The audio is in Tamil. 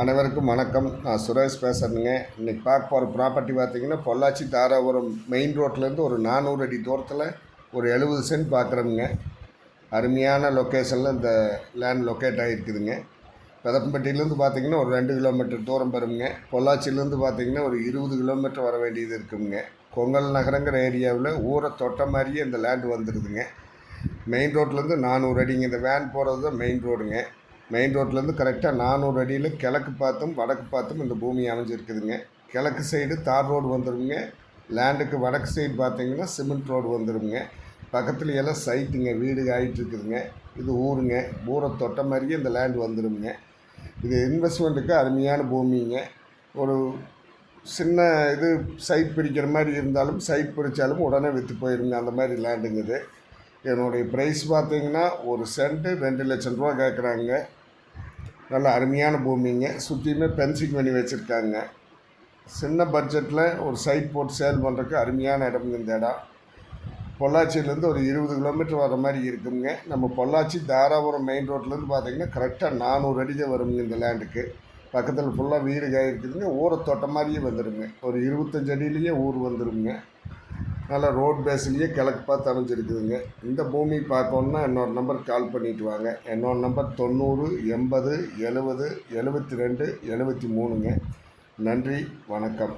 அனைவருக்கும் வணக்கம். நான் சுரேஷ் பேசுகிறேங்க இன்றைக்கி பார்க்க போகிற ப்ராப்பர்ட்டி பார்த்தீங்கன்னா பொள்ளாச்சி தாராபுரம் மெயின் ரோட்லேருந்து ஒரு நானூறு அடி தூரத்தில் ஒரு எழுபது சென்ட் பார்க்குறோமுங்க அருமையான லொக்கேஷனில் இந்த லேண்ட் லொக்கேட் ஆகிருக்குதுங்க பெதப்பட்டியிலேருந்து பார்த்தீங்கன்னா ஒரு ரெண்டு கிலோமீட்டர் தூரம் வருங்க. பொள்ளாச்சியிலேருந்து பார்த்தீங்கன்னா ஒரு இருபது கிலோமீட்டர் வர வேண்டியது இருக்குங்க. கொங்கல் நகரங்கிற ஏரியாவில் ஊரை தொட்ட மாதிரியே இந்த லேண்ட் வந்துடுதுங்க மெயின் ரோட்லேருந்து நானூறு அடிங்க. இந்த வேன் போகிறது தான் மெயின் ரோடுங்க மெயின் ரோட்லேருந்து கரெக்டாக நானூறு அடியில் கிழக்கு பார்த்தும் வடக்கு பார்த்தும் இந்த பூமி அமைஞ்சிருக்குதுங்க. கிழக்கு சைடு தார் ரோடு வந்துருங்க. லேண்டுக்கு வடக்கு சைடு பார்த்தீங்கன்னா சிமெண்ட் ரோடு வந்துடுங்க பக்கத்துல எல்லாம் சைட்டுங்க வீடு ஆகிட்டு இருக்குதுங்க இது ஊருங்க. ஊரை தொட்ட மாதிரியே இந்த லேண்ட் வந்துடுங்க இது இன்வெஸ்ட்மெண்ட்டுக்கு அருமையான பூமிங்க. ஒரு சின்ன இது சைட் பிடிக்கிற மாதிரி இருந்தாலும் சைட் பிடிச்சாலும் உடனே விற்று போயிருங்க. அந்த மாதிரி லேண்டுங்க இது. என்னுடைய ப்ரைஸ் பார்த்தீங்கன்னா ஒரு சென்ட்டு ரெண்டு லட்சம் ரூபா கேட்குறாங்க நல்ல அருமையான பூமிங்க. சுற்றியுமே பென்சிங் பண்ணி வச்சுருக்காங்க. சின்ன பட்ஜெட்டில் ஒரு சைட் போட்டு சேல் பண்ணுறதுக்கு அருமையான இடம்ங்க இந்த இடம். பொள்ளாச்சியிலேருந்து ஒரு இருபது கிலோமீட்டர் வர மாதிரி இருக்குங்க. நம்ம பொள்ளாச்சி தாராபுரம் மெயின் ரோட்லேருந்து பார்த்தீங்கன்னா கரெக்டாக நானூறு அடி தான் வருங்க இந்த லேண்டுக்கு பக்கத்தில் ஃபுல்லாக வீடு இருக்குதுங்க. ஊரை தொட்ட மாதிரியே வந்துடுங்க ஒரு இருபத்தஞ்சு அடியிலேயே ஊர் வந்துடுங்க நல்லா ரோட் பேஸ்லேயே கிழக்கு பார்த்து அமைஞ்சிருக்குதுங்க. இந்த பூமி பார்க்கணுன்னா என்னோட நம்பருக்கு கால் பண்ணிட்டு வாங்க. என்னோட நம்பர் தொண்ணூறு எண்பது எழுபது எழுபத்தி ரெண்டு எழுபத்தி மூணுங்க. நன்றி வணக்கம்.